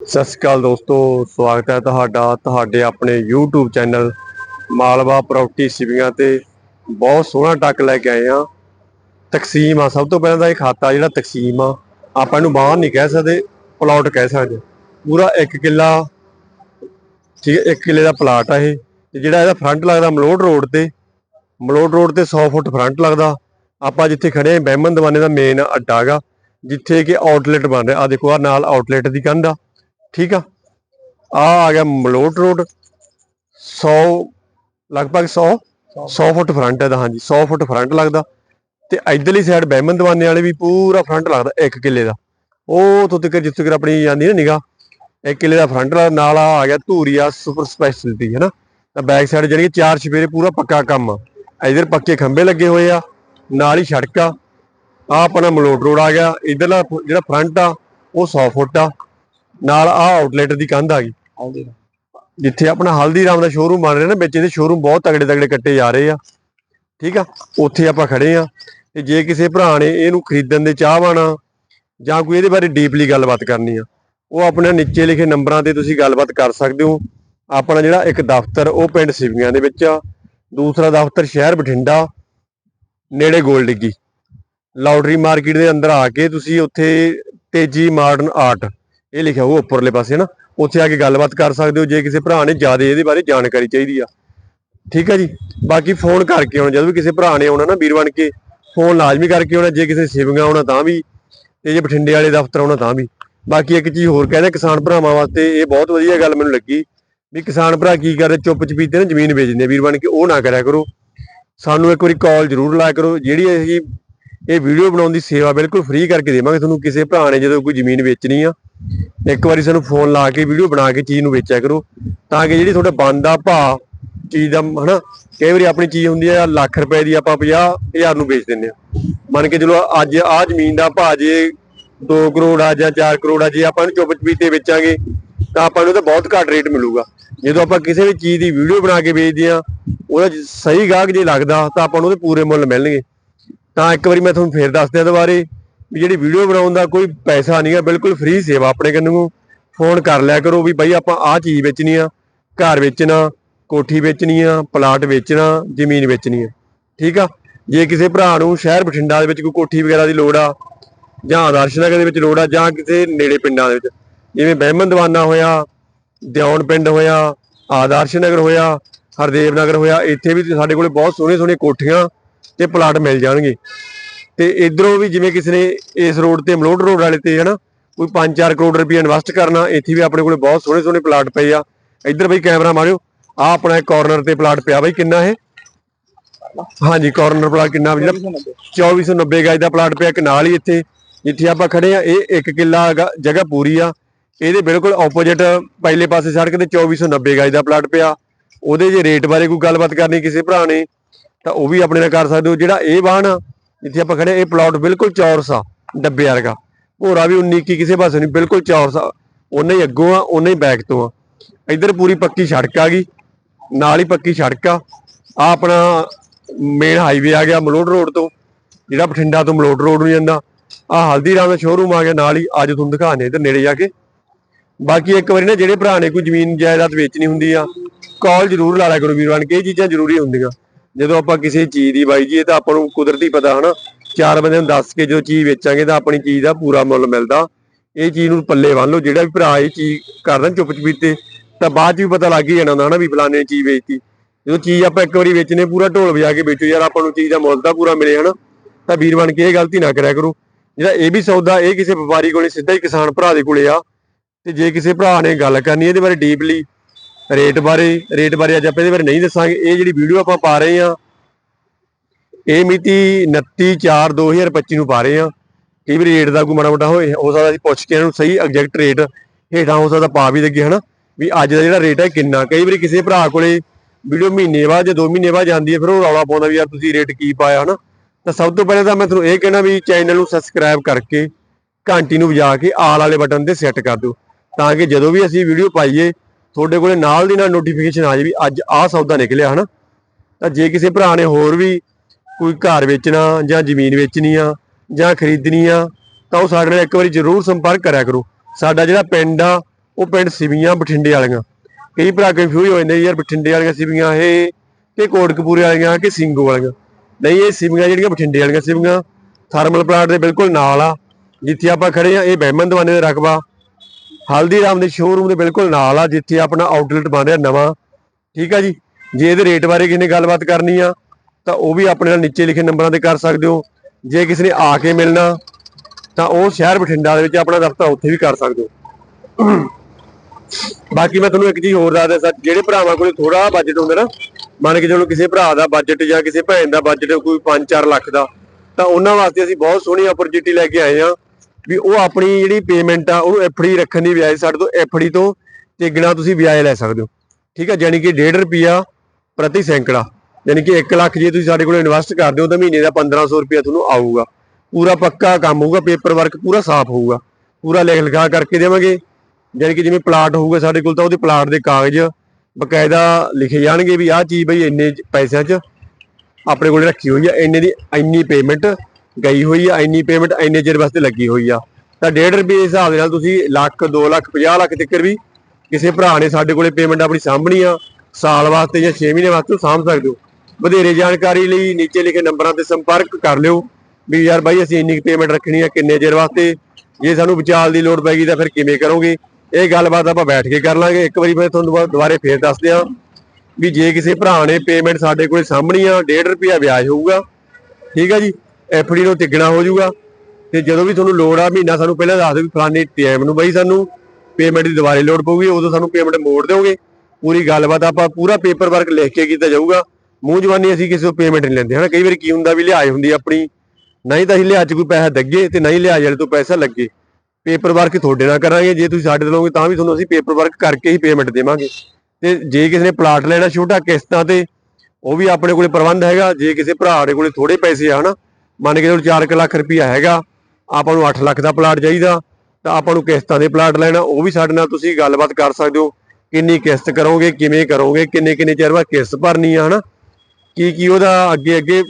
ਸਤਿ ਸ਼੍ਰੀ ਅਕਾਲ ਦੋਸਤੋ, ਸਵਾਗਤ ਹੈ ਤੁਹਾਡਾ, ਤੁਹਾਡੇ ਆਪਣੇ YouTube channel Malwa property Siviyan ਤੇ। ਬਹੁਤ ਸੋਹਣਾ ਟੱਕ ਲੈ ਕੇ ਆਏ ਆ ਤਕਸੀਮ ਆ, ਸਭ ਤੋਂ ਪਹਿਲਾਂ ਤਾਂ ਇਹ ਖਾਤਾ ਜਿਹੜਾ ਤਕਸੀਮ ਆ, ਆਪਾਂ ਇਹਨੂੰ ਬਾਹਰ ਨਹੀਂ ਕਹਿ ਸਕਦੇ ਪਲਾਟ ਕਹਿ ਸਕਦੇ ਪੂਰਾ 1 ਕਿੱਲਾ, ਠੀਕ ਹੈ 1 ਕਿੱਲੇ ਦਾ ਪਲਾਟ ਆ ਇਹ। ਤੇ ਜਿਹੜਾ ਇਹਦਾ ਫਰੰਟ ਲੱਗਦਾ ਮਲੋੜ ਰੋਡ ਤੇ ਮਲੋੜ ਰੋਡ ਤੇ 100 ਫੁੱਟ ਫਰੰਟ ਲੱਗਦਾ। ਆਪਾਂ ਜਿੱਥੇ ਖੜੇ ਆ ਬਹਿਮਨ ਦਵਾਨੇ ਦਾ ਮੇਨ ਅੱਡਾ ਹੈਗਾ ਜਿੱਥੇ ਕਿ ਆਊਟਲੈਟ ਬਣ ਰਿਹਾ। ਆ ਦੇਖੋ ਆ ਨਾਲ ਆਊਟਲੈਟ ਦੀ ਕੰਧ ਆ। ਠੀਕ ਆ? ਆ ਆ ਗਿਆ ਮਲੋਟ ਰੋਡ। 100 ਲਗਭਗ 100 100 ਫੁੱਟ ਫਰੰਟ ਹੈ ਦਾ ਹਾਂਜੀ 100 ਫੁੱਟ ਫਰੰਟ ਲੱਗਦਾ। ਤੇ ਇਧਰਲੀ ਸਾਈਡ ਬਹਿਮਨ ਦਵਾਨੇ ਵਾਲੇ ਵੀ ਪੂਰਾ ਫਰੰਟ ਲੱਗਦਾ, ਇੱਕ ਕਿੱਲੇ ਦਾ। ਉਹ ਤੋਂ ਤੱਕ ਜਿੱਥੇ ਤੱਕ ਆਪਣੀ ਜਾਂਦੀ ਨਾ ਨਿਗਾ ਇੱਕ ਕਿੱਲੇ ਦਾ ਫਰੰਟ ਨਾਲ ਆ ਆ ਗਿਆ ਧੂਰੀਆ ਸੁਪਰ ਸਪੈਸ਼ਲਿਟੀ ਹੈ ਨਾ? ਤਾਂ ਬੈਕ ਸਾਈਡ ਜਿਹੜੀ ਚਾਰ ਛਪੇਰੇ ਪੂਰਾ ਪੱਕਾ ਕੰਮ ਆ। ਇਧਰ ਪੱਕੇ ਖੰਭੇ ਲੱਗੇ ਹੋਏ ਆ, ਨਾਲ ਹੀ ਸੜਕ ਆ। ਆ ਆਪਣਾ ਮਲੋਟ ਰੋਡ ਆ ਗਿਆ। ਇਧਰਲਾ ਜਿਹੜਾ ਫਰੰਟ ਆ, ਉਹ 100 ਫੁੱਟ ਆ। ਨਾਲ ਆ ਆਊਟਲੈਟ ਦੀ ਕੰਧ ਆ ਗਈ। ਜਿੱਥੇ ਆਪਣਾ ਹਲਦੀਰਾਮ ਦਾ ਸ਼ੋਰੂਮ ਬਣ ਰਿਹਾ ਨਾ ਵਿੱਚ ਇਹਦੇ ਸ਼ੋਰੂਮ ਬਹੁਤ ਤਗੜੇ ਤਗੜੇ ਕੱਟੇ ਜਾ ਰਹੇ ਆ। ਠੀਕ ਆ? ਉੱਥੇ ਆਪਾਂ ਖੜੇ ਆ। ਤੇ ਜੇ ਕਿਸੇ ਭਰਾ ਨੇ ਇਹਨੂੰ ਖਰੀਦਣ ਦੇ ਚਾਹਵਾਨ ਆ ਜਾਂ ਕੋਈ ਇਹਦੇ ਬਾਰੇ ਡੀਪਲੀ ਗੱਲਬਾਤ ਕਰਨੀ ਆ ਉਹ ਆਪਣੇ ਨੀਚੇ ਲਿਖੇ ਨੰਬਰਾਂ ਤੇ ਤੁਸੀਂ ਗੱਲਬਾਤ ਕਰ ਸਕਦੇ ਹੋ। ਆਪਣਾ ਜਿਹੜਾ ਇੱਕ ਦਫ਼ਤਰ ਉਹ ਪਿੰਡ ਸਿਵੀਆਂ ਦੇ ਵਿੱਚ ਆ। ਦੂਸਰਾ ਦਫ਼ਤਰ ਸ਼ਹਿਰ ਬਠਿੰਡਾ ਨੇੜੇ ਗੋਲ ਡਿੱਗੀ ਲਾਟਰੀ ਮਾਰਕੀਟ ਦੇ ਅੰਦਰ ਆ ਕੇ ਤੁਸੀਂ ਉੱਥੇ ਤੇਜੀ ਮਾਡਰਨ ਆਰਟ ਇਹ ਲਿਖਿਆ ਹੋਊ ਉੱਪਰਲੇ ਪਾਸੇ ਨਾ, ਉੱਥੇ ਆ ਕੇ ਗੱਲਬਾਤ ਕਰ ਸਕਦੇ ਹੋ, ਜੇ ਕਿਸੇ ਭਰਾ ਨੇ ਜ਼ਿਆਦਾ ਇਹਦੇ ਬਾਰੇ ਜਾਣਕਾਰੀ ਚਾਹੀਦੀ ਆ। ਠੀਕ ਹੈ ਜੀ? ਬਾਕੀ ਫੋਨ ਕਰਕੇ ਆਉਣਾ, ਜਦੋਂ ਵੀ ਕਿਸੇ ਭਰਾ ਨੇ ਆਉਣਾ ਨਾ ਵੀਰ ਬਣ ਕੇ ਫੋਨ ਲਾਜ਼ਮੀ ਕਰਕੇ ਆਉਣਾ, ਜੇ ਕਿਸੇ ਸੇਵਿੰਗਾਂ ਆਉਣਾ ਤਾਂ ਵੀ, ਤੇ ਜੇ ਬਠਿੰਡੇ ਵਾਲੇ ਦਫ਼ਤਰ ਆਉਣਾ ਤਾਂ ਵੀ। ਬਾਕੀ ਇੱਕ ਚੀਜ਼ ਹੋਰ ਕਹਿੰਦੇ, ਕਿਸਾਨ ਭਰਾਵਾਂ ਵਾਸਤੇ ਇਹ ਬਹੁਤ ਵਧੀਆ ਗੱਲ ਮੈਨੂੰ ਲੱਗੀ, ਵੀ ਕਿਸਾਨ ਭਰਾ ਕੀ ਕਰਦੇ ਚੁੱਪ ਚਪੀਤੇ ਨਾ ਜ਼ਮੀਨ ਵੇਚ ਦਿੰਦੇ ਵੀਰ ਬਣ ਕੇ, ਉਹ ਨਾ ਕਰਿਆ ਕਰੋ। ਸਾਨੂੰ ਇੱਕ ਵਾਰੀ ਕਾਲ ਜ਼ਰੂਰ ਲਾਇਆ ਕਰੋ, ਜਿਹੜੀ ਇਹ ਇਹ ਵੀਡੀਓ ਬਣਾਉਣ ਦੀ ਸੇਵਾ ਬਿਲਕੁਲ ਫ੍ਰੀ ਕਰਕੇ ਦੇਵਾਂਗੇ। ਤੁਹਾਨੂੰ ਕਿਸੇ ਭਰਾ ਨੇ ਜਦੋਂ ਕੋਈ ਜ਼ਮੀਨ ਵੇਚਣੀ ਆ, ਇੱਕ ਵਾਰੀ ਸਾਨੂੰ ਫੋਨ ਲਾ ਕੇ, ਵੀਡੀਓ ਬਣਾ ਕੇ ਚੀਜ਼ ਨੂੰ ਵੇਚਿਆ ਕਰੋ ਤਾਂ ਕਿ ਜਿਹੜੀ ਤੁਹਾਡਾ ਬਣਦਾ ਭਾਅ ਚੀਜ਼ ਦਾ ਹਨਾ, ਕਈ ਵਾਰੀ ਆਪਣੀ ਚੀਜ਼ ਹੁੰਦੀ ਆ, ਲੱਖ ਰੁਪਏ ਦੀ ਆਪਾਂ 50000 ਨੂੰ ਵੇਚ ਦਿੰਦੇ ਆ। ਮੰਨ ਕੇ ਚਲੋ ਅੱਜ ਆਹ ਜ਼ਮੀਨ ਦਾ ਭਾਅ ਜੇ 2 ਕਰੋੜ ਆ ਜਾਂ 4 ਕਰੋੜ ਆ, ਜੇ ਆਪਾਂ ਇਹਨੂੰ ਚੁੱਪ ਚਪੀਤੇ ਵੇਚਾਂਗੇ ਤਾਂ ਆਪਾਂ ਨੂੰ ਤਾਂ ਬਹੁਤ ਘੱਟ ਰੇਟ ਮਿਲੂਗਾ। ਜਦੋਂ ਆਪਾਂ ਕਿਸੇ ਵੀ ਚੀਜ਼ ਦੀ ਵੀਡੀਓ ਬਣਾ ਕੇ ਵੇਚਦੇ ਆ, ਉਹਦਾ ਸਹੀ ਗਾਹਕ ਜੇ ਲੱਗਦਾ ਤਾਂ ਆਪਾਂ ਨੂੰ ਉਹਦੇ ਪੂਰੇ ਮੁੱਲ ਮਿਲਣਗੇ। ਤਾਂ ਇੱਕ ਵਾਰੀ ਮੈਂ ਤੁਹਾਨੂੰ ਫੇਰ ਦੱਸ ਦਿਆਂ ਦੁਬਾਰੇ ਵੀ ਜਿਹੜੀ ਵੀਡੀਓ ਬਣਾਉਣ ਦਾ ਕੋਈ ਪੈਸਾ ਨਹੀਂਗਾ ਬਿਲਕੁਲ ਫ੍ਰੀ ਸੇਵਾ ਆਪਣੇ ਕੰਨੋਂ ਫੋਨ ਕਰ ਲਿਆ ਕਰੋ ਵੀ ਬਾਈ ਆਪਾਂ ਆਹ ਚੀਜ਼ ਵੇਚਣੀ ਆ, ਘਰ ਵੇਚਣਾ, ਕੋਠੀ ਵੇਚਣੀ ਆ ਪਲਾਟ ਵੇਚਣਾ, ਜ਼ਮੀਨ ਵੇਚਣੀ ਆ। ਠੀਕ ਆ? ਜੇ ਕਿਸੇ ਭਰਾ ਨੂੰ ਸ਼ਹਿਰ ਬਠਿੰਡਾ ਦੇ ਵਿੱਚ ਕੋਈ ਕੋਠੀ ਵਗੈਰਾ ਦੀ ਲੋੜ ਆ, ਜਾਂ ਆਦਰਸ਼ ਨਗਰ ਦੇ ਵਿੱਚ ਲੋੜ ਆ, ਜਾਂ ਕਿਸੇ ਨੇੜੇ ਪਿੰਡਾਂ ਦੇ ਵਿੱਚ, ਜਿਵੇਂ ਬਹਿਮਨ ਦਵਾਨਾ ਹੋਇਆ ਦਿਉਣ ਪਿੰਡ ਹੋਇਆ, ਆਦਰਸ਼ ਨਗਰ ਹੋਇਆ, ਹਰਦੇਵ ਨਗਰ ਹੋਇਆ, ਇੱਥੇ ਵੀ ਸਾਡੇ ਕੋਲੇ ਬਹੁਤ ਸੋਹਣੇ ਸੋਹਣੇ ਕੋਠੀਆਂ ਤੇ ਪਲਾਟ ਮਿਲ ਜਾਣਗੇ। ਤੇ ਇਧਰੋਂ ਵੀ ਜਿਵੇਂ ਕਿਸੇ ਨੇ ਇਸ ਰੋਡ ਤੇ ਮਲੋਟ ਰੋਡ ਵਾਲੇ ਤੇ ਹਨਾ, ਕੋਈ 5-4 ਕਰੋੜ ਰੁਪਏ ਇਨਵੈਸਟ ਕਰਨਾ, ਇੱਥੇ ਵੀ ਆਪਣੇ ਕੋਲੇ ਬਹੁਤ ਸੋਹਣੇ ਸੋਹਣੇ ਪਲਾਟ ਪਏ ਆ। ਇੱਧਰ ਬਈ ਕੈਮਰਾ ਮਾਰਿਓ, ਆ ਆਪਣਾ ਇੱਕ ਕਾਰਨਰ ਤੇ ਪਲਾਟ ਪਿਆ ਬਈ, ਕਿੰਨਾ ਇਹ? ਹਾਂਜੀ ਕਾਰਨਰ ਪਲਾਟ ਕਿੰਨਾ ਵੀ ਜਿਹੜਾ 2490 ਗਜ ਦਾ ਪਲਾਟ ਪਿਆ ਕਨਾਲ ਹੀ ਇੱਥੇ, ਜਿੱਥੇ ਆਪਾਂ ਖੜੇ ਆ, ਇਹ 1 ਕਿੱਲਾ ਜਗ੍ਹਾ ਪੂਰੀ ਆ। ਇਹਦੇ ਬਿਲਕੁਲ ਆਪੋਜ਼ਿਟ ਪਹਿਲੇ ਪਾਸੇ ਸੜਕ ਤੇ 2490 ਗਜ ਦਾ ਪਲਾਟ ਪਿਆ। ਉਹਦੇ ਜੇ ਰੇਟ ਬਾਰੇ ਕੋਈ ਗੱਲਬਾਤ ਕਰਨੀ ਕਿਸੇ ਭਰਾ ਨੇ ਤਾਂ ਉਹ ਵੀ ਆਪਣੇ ਨਾਲ ਕਰ ਸਕਦੇ ਹੋ। ਜਿਹੜਾ ਇਹ ਬਾਣ ਆ, ਜਿੱਥੇ ਆਪਾਂ ਖੜੇ ਇਹ ਪਲਾਟ ਬਿਲਕੁਲ ਚੌਰਸ ਆ, ਡੱਬੇ ਵਰਗਾ। ਭੋਰਾ ਵੀ 19 ਕੀ ਕਿਸੇ ਪਾਸੇ ਨਹੀਂ, ਬਿਲਕੁਲ ਚੌਰਸ ਆ। ਉਹਨੇ ਹੀ ਅੱਗੋਂ ਆ ਉਹਨੇ ਹੀ ਬੈਕ ਤੋਂ ਆ। ਇੱਧਰ ਪੂਰੀ ਪੱਕੀ ਸੜਕ ਆ ਗਈ, ਨਾਲ ਹੀ ਪੱਕੀ ਸੜਕ ਆ। ਆ ਆਪਣਾ ਮੇਨ ਹਾਈਵੇ ਆ ਗਿਆ ਮਲੋਟ ਰੋਡ ਤੋਂ। ਜਿਹੜਾ ਬਠਿੰਡਾ ਤੋਂ ਮਲੋਟ ਰੋਡ ਨੂੰ ਜਾਂਦਾ। ਆ ਹਲਦੀਰਾਮ ਦਾ ਸ਼ੋਰੂਮ ਆ ਗਿਆ ਨਾਲ ਹੀ, ਅੱਜ ਤੁਹਾਨੂੰ ਦਿਖਾਣੇ ਇੱਧਰ ਨੇੜੇ ਜਾ ਕੇ। ਬਾਕੀ ਇੱਕ ਵਾਰੀ ਨਾ, ਜਿਹੜੇ ਭਰਾ ਨੇ ਕੋਈ ਜ਼ਮੀਨ ਜਾਇਦਾਦ ਵੇਚਣੀ ਹੁੰਦੀ ਆ ਕਾਲ ਜ਼ਰੂਰ ਲਾ ਲਿਆ ਕਰੋ ਵੀਰ ਬਣ ਕੇ ਇਹ ਚੀਜ਼ਾਂ ਜ਼ਰੂਰੀ ਹੁੰਦੀਆਂ। ਜਦੋਂ ਆਪਾਂ ਕਿਸੇ ਚੀਜ਼ ਦੀ ਬਾਈ ਜੀ, ਇਹ ਤਾਂ ਆਪਾਂ ਨੂੰ ਕੁਦਰਤੀ ਪਤਾ ਹਨਾ। ਚਾਰ ਬੰਦਿਆਂ ਨੂੰ ਦੱਸ ਕੇ ਜੋ ਚੀਜ਼ ਵੇਚਾਂਗੇ ਤਾਂ ਆਪਣੀ ਚੀਜ਼ ਦਾ ਪੂਰਾ ਮੁੱਲ ਮਿਲਦਾ। ਇਹ ਚੀਜ਼ ਨੂੰ ਪੱਲੇ ਬੰਨ ਲਓ, ਜਿਹੜਾ ਵੀ ਭਰਾ ਇਹ ਚੀਜ਼ ਕਰਦਾ ਚੁੱਪ ਚਪੀਤੇ ਤਾਂ ਬਾਅਦ ਚ ਵੀ ਪਤਾ ਲੱਗ ਹੀ ਜਾਣਾ ਹੁੰਦਾ ਹਨਾ ਵੀ ਫਲਾਣੇ ਨੇ ਚੀਜ਼ ਵੇਚਤੀ। ਜਦੋਂ ਚੀਜ਼ ਆਪਾਂ ਇੱਕ ਵਾਰੀ ਵੇਚਨੇ, ਪੂਰਾ ਢੋਲ ਵਜਾ ਕੇ ਵੇਚੋ, ਯਾਰ ਆਪਾਂ ਨੂੰ ਚੀਜ਼ ਦਾ ਮੁੱਲ ਤਾਂ ਪੂਰਾ ਮਿਲੇ ਹਨਾ। ਤਾਂ ਵੀਰ ਬਣ ਕੇ ਇਹ ਗਲਤੀ ਨਾ ਕਰਿਆ ਕਰੋ। ਜਿਹੜਾ ਇਹ ਵੀ ਸੌਦਾ, ਇਹ ਕਿਸੇ ਵਪਾਰੀ ਕੋਲੇ ਸਿੱਧਾ ਹੀ ਕਿਸਾਨ ਭਰਾ ਦੇ ਕੋਲੇ ਆ। ਤੇ ਜੇ ਕਿਸੇ ਭਰਾ ਨੇ ਗੱਲ ਕਰਨੀ, ਇਹਦੇ ਬਾਰੇ ਡੀਪਲੀ ਰੇਟ ਬਾਰੇ ਰੇਟ ਬਾਰੇ ਅੱਜ ਆਪਾਂ ਇਹਦੇ ਬਾਰੇ ਨਹੀਂ ਦੱਸਾਂਗੇ। ਇਹ ਜਿਹੜੀ ਵੀਡੀਓ ਆਪਾਂ ਪਾ ਰਹੇ ਆ ਇਹ ਮਿਤੀ 29/4/2025 ਨੂੰ ਪਾ ਰਹੇ ਆ ਕਈ ਵਾਰੀ ਰੇਟ ਦਾ ਕੋਈ ਮਾੜਾ ਮੋਟਾ ਹੋਏ, ਹੋ ਸਕਦਾ ਅਸੀਂ ਪੁੱਛ ਕੇ ਇਹਨੂੰ ਸਹੀ ਐਗਜ਼ੈਕਟ ਰੇਟ ਹੇਠਾਂ ਹੋ ਸਕਦਾ ਪਾ ਵੀ ਲੱਗੇ ਹਨਾ? ਵੀ ਅੱਜ ਦਾ ਜਿਹੜਾ ਰੇਟ ਹੈ ਕਿੰਨਾ? ਕਈ ਵਾਰੀ ਕਿਸੇ ਭਰਾ ਕੋਲੇ ਵੀਡੀਓ ਮਹੀਨੇ ਬਾਅਦ ਜਾਂ 2 ਮਹੀਨੇ ਬਾਅਦ ਜਾਂਦੀ ਹੈ, ਫਿਰ ਉਹ ਰੌਲਾ ਪਾਉਂਦਾ ਵੀ ਯਾਰ ਤੁਸੀਂ ਰੇਟ ਕੀ ਪਾਇਆ, ਹਨਾ? ਤਾਂ ਸਭ ਤੋਂ ਪਹਿਲਾਂ ਤਾਂ ਮੈਂ ਤੁਹਾਨੂੰ ਇਹ ਕਹਿਣਾ ਵੀ ਚੈਨਲ ਨੂੰ ਸਬਸਕ੍ਰਾਈਬ ਕਰਕੇ ਘੰਟੀ ਨੂੰ ਵਜਾ ਕੇ ਆਲ ਵਾਲੇ ਬਟਨ ਤੇ ਸੈੱਟ ਕਰ ਦਿਓ, ਤਾਂ ਕਿ ਜਦੋਂ ਵੀ ਅਸੀਂ ਵੀਡੀਓ ਪਾਈਏ ਤੁਹਾਡੇ ਕੋਲੇ ਨਾਲ ਦੀ ਨਾਲ ਨੋਟੀਫਿਕੇਸ਼ਨ ਆ ਜਾਵੇ ਵੀ ਅੱਜ ਆਹ ਸੌਦਾ ਨਿਕਲਿਆ, ਹਨਾ? ਤਾਂ ਜੇ ਕਿਸੇ ਭਰਾ ਨੇ ਹੋਰ ਵੀ ਕੋਈ ਘਰ ਵੇਚਣਾ ਜਾਂ ਜ਼ਮੀਨ ਵੇਚਣੀ ਆ ਜਾਂ ਖਰੀਦਣੀ ਆ, ਤਾਂ ਉਹ ਸਾਡੇ ਨਾਲ ਇੱਕ ਵਾਰੀ ਜ਼ਰੂਰ ਸੰਪਰਕ ਕਰਿਆ ਕਰੋ। ਸਾਡਾ ਜਿਹੜਾ ਪਿੰਡ ਆ, ਉਹ ਪਿੰਡ ਸਿਵੀਆਂ ਬਠਿੰਡੇ ਵਾਲੀਆਂ। ਕਈ ਭਰਾ ਕਨਫਿਊਜ਼ ਹੋ ਜਾਂਦੇ ਯਾਰ ਬਠਿੰਡੇ ਵਾਲੀਆਂ ਸਿਵੀਆਂ ਇਹ ਕਿ ਕੋਟਕਪੂਰੇ ਵਾਲੀਆਂ ਕਿ ਸਿੰਘੂ ਵਾਲੀਆਂ? ਨਹੀਂ, ਇਹ ਸਿਵੀਆਂ ਜਿਹੜੀਆਂ ਬਠਿੰਡੇ ਵਾਲੀਆਂ ਸਿਵੀਆਂ, ਥਰਮਲ ਪਲਾਂਟ ਦੇ ਬਿਲਕੁਲ ਨਾਲ ਆ, ਜਿੱਥੇ ਆਪਾਂ ਖੜੇ ਆ, ਇਹ ਬਹਿਮਨ ਦਵਾਨੇ ਦਾ ਰਕਬਾ ਹਲਦੀਰਾਮ ਦੇ ਸ਼ੋਰੂਮ ਦੇ ਬਿਲਕੁਲ ਨਾਲ ਆ, ਜਿੱਥੇ ਆਪਣਾ ਆਊਟਲੈਟ ਬਣ ਰਿਹਾ ਨਵਾਂ। ਠੀਕ ਆ ਜੀ? ਜੇ ਇਹਦੇ ਰੇਟ ਬਾਰੇ ਕਿਸੇ ਨੇ ਗੱਲਬਾਤ ਕਰਨੀ ਆ, ਤਾਂ ਉਹ ਵੀ ਆਪਣੇ ਨਾਲ ਨੀਚੇ ਲਿਖੇ ਨੰਬਰਾਂ ਤੇ ਕਰ ਸਕਦੇ ਹੋ। ਜੇ ਕਿਸੇ ਨੇ ਆ ਕੇ ਮਿਲਣਾ, ਤਾਂ ਉਹ ਸ਼ਹਿਰ ਬਠਿੰਡਾ ਦੇ ਵਿੱਚ ਆਪਣਾ ਦਫ਼ਤਰ ਉੱਥੇ ਵੀ ਕਰ ਸਕਦੇ ਹੋ। ਬਾਕੀ ਮੈਂ ਤੁਹਾਨੂੰ ਇੱਕ ਚੀਜ਼ ਹੋਰ ਦੱਸਦਾ ਸਰ ਜਿਹੜੇ ਭਰਾਵਾਂ ਕੋਲੇ ਥੋੜਾ ਬਜਟ ਹੁੰਦਾ ਨਾ, ਮੰਨ ਕੇ ਚਲੋ ਕਿਸੇ ਭਰਾ ਦਾ ਬਜਟ ਜਾਂ ਕਿਸੇ ਭੈਣ ਦਾ ਬਜਟ ਕੋਈ 5-4 ਲੱਖ ਦਾ, ਤਾਂ ਉਹਨਾਂ ਵਾਸਤੇ ਅਸੀਂ ਬਹੁਤ ਸੋਹਣੀ ਓਪਰਚੁਨਿਟੀ ਲੈ ਕੇ ਆਏ ਆ ਵੀ ਉਹ ਆਪਣੀ ਜਿਹੜੀ ਪੇਮੈਂਟ ਆ, ਉਹਨੂੰ ਐਫਡੀ ਰੱਖਣ ਦੀ ਬਜਾਏ ਸਾਡੇ ਤੋਂ ਐਫਡੀ ਤੋਂ ਤਿੱਗਣਾ ਤੁਸੀਂ ਵਿਆਜ ਲੈ ਸਕਦੇ ਹੋ। ਠੀਕ ਹੈ ਯਾਨੀ ਕਿ 1.5 ਰੁਪਿਆ ਪ੍ਰਤੀ ਸੈਂਕੜਾ। ਯਾਨੀ ਕਿ 1 ਲੱਖ ਜੇ ਤੁਸੀਂ ਸਾਡੇ ਕੋਲ ਇਨਵੈਸਟ ਕਰਦੇ ਹੋ ਤਾਂ ਮਹੀਨੇ ਦਾ 1500 ਰੁਪਿਆ ਤੁਹਾਨੂੰ ਆਊਗਾ। ਪੂਰਾ ਪੱਕਾ ਕੰਮ ਹੋਊਗਾ ਪੇਪਰ ਵਰਕ ਪੂਰਾ ਸਾਫ਼ ਹੋਊਗਾ। ਪੂਰਾ ਲਿਖ ਲਿਖਾ ਕਰਕੇ ਦੇਵਾਂਗੇ। ਯਾਨੀ ਕਿ ਜਿਵੇਂ ਪਲਾਟ ਹੋਊਗਾ ਸਾਡੇ ਕੋਲ ਤਾਂ ਉਹਦੇ ਪਲਾਟ ਦੇ ਕਾਗਜ਼ ਬਕਾਇਦਾ ਲਿਖੇ ਜਾਣਗੇ ਵੀ ਆਹ ਚੀਜ਼ ਬਈ ਇੰਨੇ ਪੈਸਿਆਂ 'ਚ ਆਪਣੇ ਕੋਲ ਰੱਖੀ ਹੋਈ ਆ, ਇੰਨੇ ਦੀ ਇੰਨੀ ਪੇਮੈਂਟ ਗਈ ਹੋਈ ਆ, ਇੰਨੀ ਪੇਮੈਂਟ ਇੰਨੇ ਚਿਰ ਵਾਸਤੇ ਲੱਗੀ ਹੋਈ ਆ। ਤਾਂ 1.5 ਰੁਪਏ ਦੇ ਹਿਸਾਬ ਦੇ ਨਾਲ ਤੁਸੀਂ ਲੱਖ 2 ਲੱਖ 50 ਲੱਖ ਤੱਕ ਵੀ ਕਿਸੇ ਭਰਾ ਨੇ ਸਾਡੇ ਕੋਲੇ ਪੇਮੈਂਟ ਆਪਣੀ ਸਾਂਭਣੀ ਆ, ਸਾਲ ਵਾਸਤੇ ਜਾਂ 6 ਮਹੀਨੇ ਵਾਸਤੇ ਸਾਂਭ ਸਕਦੇ ਹੋ। ਵਧੇਰੇ ਜਾਣਕਾਰੀ ਲਈ ਨੀਚੇ ਲਿਖੇ ਨੰਬਰਾਂ ਤੇ ਸੰਪਰਕ ਕਰ ਲਿਓ ਵੀ ਯਾਰ ਬਾਈ ਅਸੀਂ ਇੰਨੀ ਪੇਮੈਂਟ ਰੱਖਣੀ ਆ, ਕਿੰਨੇ ਚਿਰ ਵਾਸਤੇ? ਜੇ ਸਾਨੂੰ ਵਿਚਾਲ ਦੀ ਲੋੜ ਪੈਗੀ ਤਾਂ ਫਿਰ ਕਿਵੇਂ ਕਰੋਗੇ? ਇਹ ਗੱਲਬਾਤ ਆਪਾਂ ਬੈਠ ਕੇ ਕਰ ਲਾਂਗੇ। ਇੱਕ ਵਾਰੀ ਮੈਂ ਤੁਹਾਨੂੰ ਦੁਬਾਰੇ ਫੇਰ ਦੱਸ ਦਿਆਂ ਵੀ ਜੇ ਕਿਸੇ ਭਰਾ ਨੇ ਪੇਮੈਂਟ ਸਾਡੇ ਕੋਲੇ ਸਾਂਭਣੀ ਆ 1.5 ਰੁਪਿਆ ਵਿਆਜ ਹੋਊਗਾ। ਠੀਕ ਆ ਜੀ? ਐਫਡੀ ਨੂੰ ਤਿੱਗਣਾ ਹੋ ਜਾਊਗਾ। ਤੇ ਜਦੋਂ ਵੀ ਤੁਹਾਨੂੰ ਲੋੜ ਆ, ਮਹੀਨਾ ਸਾਨੂੰ ਪਹਿਲਾਂ ਦੱਸ ਦਿਓ ਵੀ ਫਲਾਨੀ ਟਾਈਮ ਨੂੰ ਬਈ ਸਾਨੂੰ ਪੇਮੈਂਟ ਦੀ ਦੁਬਾਰੇ ਲੋੜ ਪਊਗੀ, ਉਦੋਂ ਸਾਨੂੰ ਪੇਮੈਂਟ ਮੋੜ ਦਿਓਗੇ। ਪੂਰੀ ਗੱਲਬਾਤ ਆਪਾਂ ਪੂਰਾ ਪੇਪਰ ਵਰਕ ਲਿਖ ਕੇ ਕੀਤਾ ਜਾਊਗਾ। ਮੂੰਹ ਜਵਾਨੀ ਅਸੀਂ ਕਿਸੇ ਤੋਂ ਪੇਮੈਂਟ ਨਹੀਂ ਲੈਂਦੇ, ਹਨਾ? ਕਈ ਵਾਰੀ ਕੀ ਹੁੰਦਾ ਵੀ ਲਿਹਾਜ਼ ਹੁੰਦੀ ਆਪਣੀ, ਨਹੀਂ ਤਾਂ ਅਸੀਂ ਲਿਹਾਜ਼ 'ਚ ਕੋਈ ਪੈਸਾ ਦੱਗੇ ਤੇ ਨਹੀਂ ਲਿਹਾਜ਼ ਵਾਲੇ ਤੋਂ ਪੈਸਾ ਲੱਗੇ। ਪੇਪਰ ਵਰਕ ਤੁਹਾਡੇ ਨਾਲ ਕਰਾਂਗੇ, ਜੇ ਤੁਸੀਂ ਸਾਡੇ ਤੋਂ ਲਓਗੇ ਤਾਂ ਵੀ ਤੁਹਾਨੂੰ ਅਸੀਂ ਪੇਪਰ ਵਰਕ ਕਰਕੇ ਹੀ ਪੇਮੈਂਟ ਦੇਵਾਂਗੇ। ਤੇ ਜੇ ਕਿਸੇ ਨੇ ਪਲਾਟ ਲੈਣਾ ਛੋਟਾ ਕਿਸ਼ਤਾਂ ਤੇ, ਉਹ ਵੀ ਆਪਣੇ ਕੋਲੇ ਪ੍ਰਬੰਧ ਹੈਗਾ, ਜੇ ਕਿਸੇ ਭਰਾ ਦੇ ਕੋਲੇ ਥੋੜੇ ਪੈਸੇ ਆ, ਹਨਾ? ਮੰਨ ਕੇ ਚਲੋ 4 ਲੱਖ ਰੁਪਇਆ ਹੈਗਾ, ਆਪਾਂ ਨੂੰ 8 ਲੱਖ ਦਾ ਪਲਾਟ ਚਾਹੀਦਾ, ਤਾਂ ਆਪਾਂ ਨੂੰ ਕਿਸ਼ਤਾਂ ਦੇ ਪਲਾਟ ਲੈਣਾ, ਉਹ ਵੀ ਸਾਡੇ ਨਾਲ ਤੁਸੀਂ ਗੱਲਬਾਤ ਕਰ ਸਕਦੇ ਹੋ, ਕਿੰਨੀ ਕਿਸ਼ਤ ਕਰੋਗੇ, ਕਿਵੇਂ ਕਰੋਗੇ, ਕਿੰਨੇ ਕਿੰਨੇ ਚਿਰ ਬਾਅਦ ਕਿਸ਼ਤ ਭਰਨੀ ਆ, ਹਨਾ? ਕੀ ਕੀ ਉਹਦਾ ਅੱਗੇ ਅੱਗੇ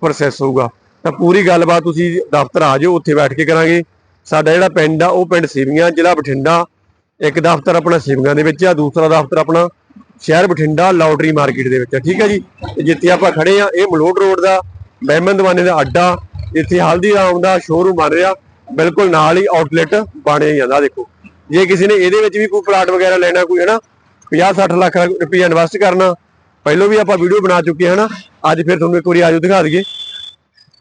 ਪ੍ਰੋਸੈਸ ਹੋਊਗਾ। ਤਾਂ ਪੂਰੀ ਗੱਲਬਾਤ ਤੁਸੀਂ ਦਫ਼ਤਰ ਆ ਜਾਓ ਉੱਥੇ ਬੈਠ ਕੇ ਕਰਾਂਗੇ। ਸਾਡਾ ਜਿਹੜਾ ਪਿੰਡ ਆ, ਉਹ ਪਿੰਡ ਸਿਵੀਆਂ, ਜ਼ਿਲ੍ਹਾ ਬਠਿੰਡਾ। ਇੱਕ ਦਫ਼ਤਰ ਆਪਣਾ ਸਿਵੀਆਂ ਦੇ ਵਿੱਚ ਆ, ਦੂਸਰਾ ਦਫ਼ਤਰ ਆਪਣਾ ਸ਼ਹਿਰ ਬਠਿੰਡਾ, ਲਾਟਰੀ ਮਾਰਕੀਟ ਦੇ ਵਿੱਚ ਆ, ਠੀਕ ਹੈ ਜੀ? ਜਿੱਥੇ ਆਪਾਂ ਖੜੇ ਆ, ਇਹ ਮਲੋਟ ਰੋਡ ਦਾ ਬਹਿਮਨ ਦਵਾਨੇ ਦਾ ਅੱਡਾ ਇੱਥੇ ਹਲਦੀਰਾਮ ਦਾ ਸ਼ੋਰੂਮ ਬਣ ਰਿਹਾ। ਬਿਲਕੁਲ ਨਾਲ ਹੀ ਆਊਟਲੈਟ ਬਣਿਆ ਜਾਂਦਾ ਦੇਖੋ, ਜੇ ਕਿਸੇ ਨੇ ਇਹਦੇ ਵਿੱਚ ਵੀ ਕੋਈ ਪਲਾਟ ਵਗੈਰਾ ਲੈਣਾ ਕੋਈ, ਹਨਾ 50 60 ਲੱਖ ਰੁਪਈਆ ਇਨਵੈਸਟ ਕਰਨਾ, ਪਹਿਲਾਂ ਵੀ ਆਪਾਂ ਵੀਡੀਓ ਬਣਾ ਚੁੱਕੇ ਹਾਂ, ਹਨਾ, ਅੱਜ ਫਿਰ ਤੁਹਾਨੂੰ ਇੱਕ ਵਾਰੀ ਆਜੋ ਦਿਖਾ ਦਈਏ।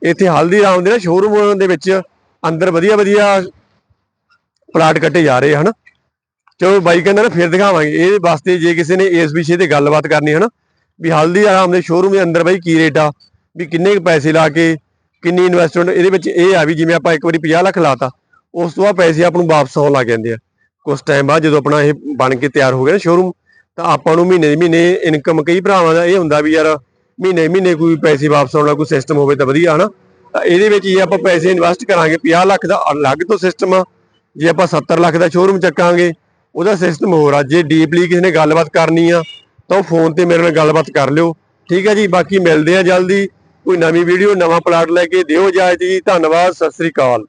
ਇੱਥੇ ਹਲਦੀਰਾਮ ਦੇ ਨਾ ਸ਼ੋਰੂਮ ਦੇ ਵਿੱਚ ਅੰਦਰ ਵਧੀਆ ਵਧੀਆ ਪਲਾਟ ਕੱਟੇ ਜਾ ਰਹੇ ਹਨ। ਚਲੋ ਬਾਈ ਕਹਿੰਦਾ ਨਾ, ਫਿਰ ਦਿਖਾਵਾਂਗੇ। ਇਹ ਵਾਸਤੇ ਜੇ ਕਿਸੇ ਨੇ ਇਸ ਵਿਸ਼ੇ ਤੇ ਗੱਲਬਾਤ ਕਰਨੀ ਹੈ ਨਾ ਵੀ ਹਲਦੀਰਾਮ ਦੇ ਸ਼ੋਰੂਮ ਦੇ ਅੰਦਰ ਬਾਈ ਕੀ ਰੇਟ ਆ? ਵੀ ਕਿੰਨੇ ਕੁ ਪੈਸੇ ਲਾ ਕੇ ਕਿੰਨੀ ਇਨਵੈਸਟਮੈਂਟ ਇਹਦੇ ਵਿੱਚ ਇਹ ਆ ਵੀ ਜਿਵੇਂ ਆਪਾਂ ਇੱਕ ਵਾਰੀ 50 ਲੱਖ ਲਾਤਾ, ਉਸ ਤੋਂ ਬਾਅਦ ਪੈਸੇ ਆਪ ਨੂੰ ਵਾਪਸ ਆਉਣ ਲੱਗ ਜਾਂਦੇ ਆ। ਕੁਝ ਟਾਈਮ ਬਾਅਦ ਜਦੋਂ ਆਪਣਾ ਇਹ ਬਣ ਕੇ ਤਿਆਰ ਹੋ ਗਿਆ ਨਾ ਸ਼ੋਰੂਮ ਤਾਂ ਆਪਾਂ ਨੂੰ ਮਹੀਨੇ ਦੇ ਮਹੀਨੇ ਇਨਕਮ ਕਈ ਭਰਾਵਾਂ ਦਾ ਇਹ ਹੁੰਦਾ ਵੀ ਯਾਰ ਮਹੀਨੇ ਮਹੀਨੇ ਕੋਈ ਪੈਸੇ ਵਾਪਸ ਆਉਣ ਦਾ ਕੋਈ ਸਿਸਟਮ ਹੋਵੇ ਤਾਂ ਵਧੀਆ, ਹਨਾ? ਤਾਂ ਇਹਦੇ ਵਿੱਚ ਜੇ ਆਪਾਂ ਪੈਸੇ ਇਨਵੈਸਟ ਕਰਾਂਗੇ। 50 ਲੱਖ ਦਾ ਅਲੱਗ ਤੋਂ ਸਿਸਟਮ ਆ। ਜੇ ਆਪਾਂ 70 ਲੱਖ ਦਾ ਸ਼ੋਰੂਮ ਚੱਕਾਂਗੇ, ਉਹਦਾ ਸਿਸਟਮ ਹੋਰ ਆ। ਜੇ ਡੀਪਲੀ ਕਿਸੇ ਨੇ ਗੱਲਬਾਤ ਕਰਨੀ ਆ, ਤਾਂ ਉਹ ਫੋਨ ਤੇ ਮੇਰੇ ਨਾਲ ਗੱਲਬਾਤ ਕਰ ਲਿਓ। ਠੀਕ ਹੈ ਜੀ, ਬਾਕੀ ਮਿਲਦੇ ਆ ਜਲਦੀ। ਕੋਈ ਨਵੀਂ ਵੀਡੀਓ ਨਵਾਂ ਪਲਾਟ ਲੈ ਕੇ ਦਿਓ ਇਜਾਜ਼ਤ ਜੀ। ਧੰਨਵਾਦ ਸਤਿ ਸ੍ਰੀ ਅਕਾਲ।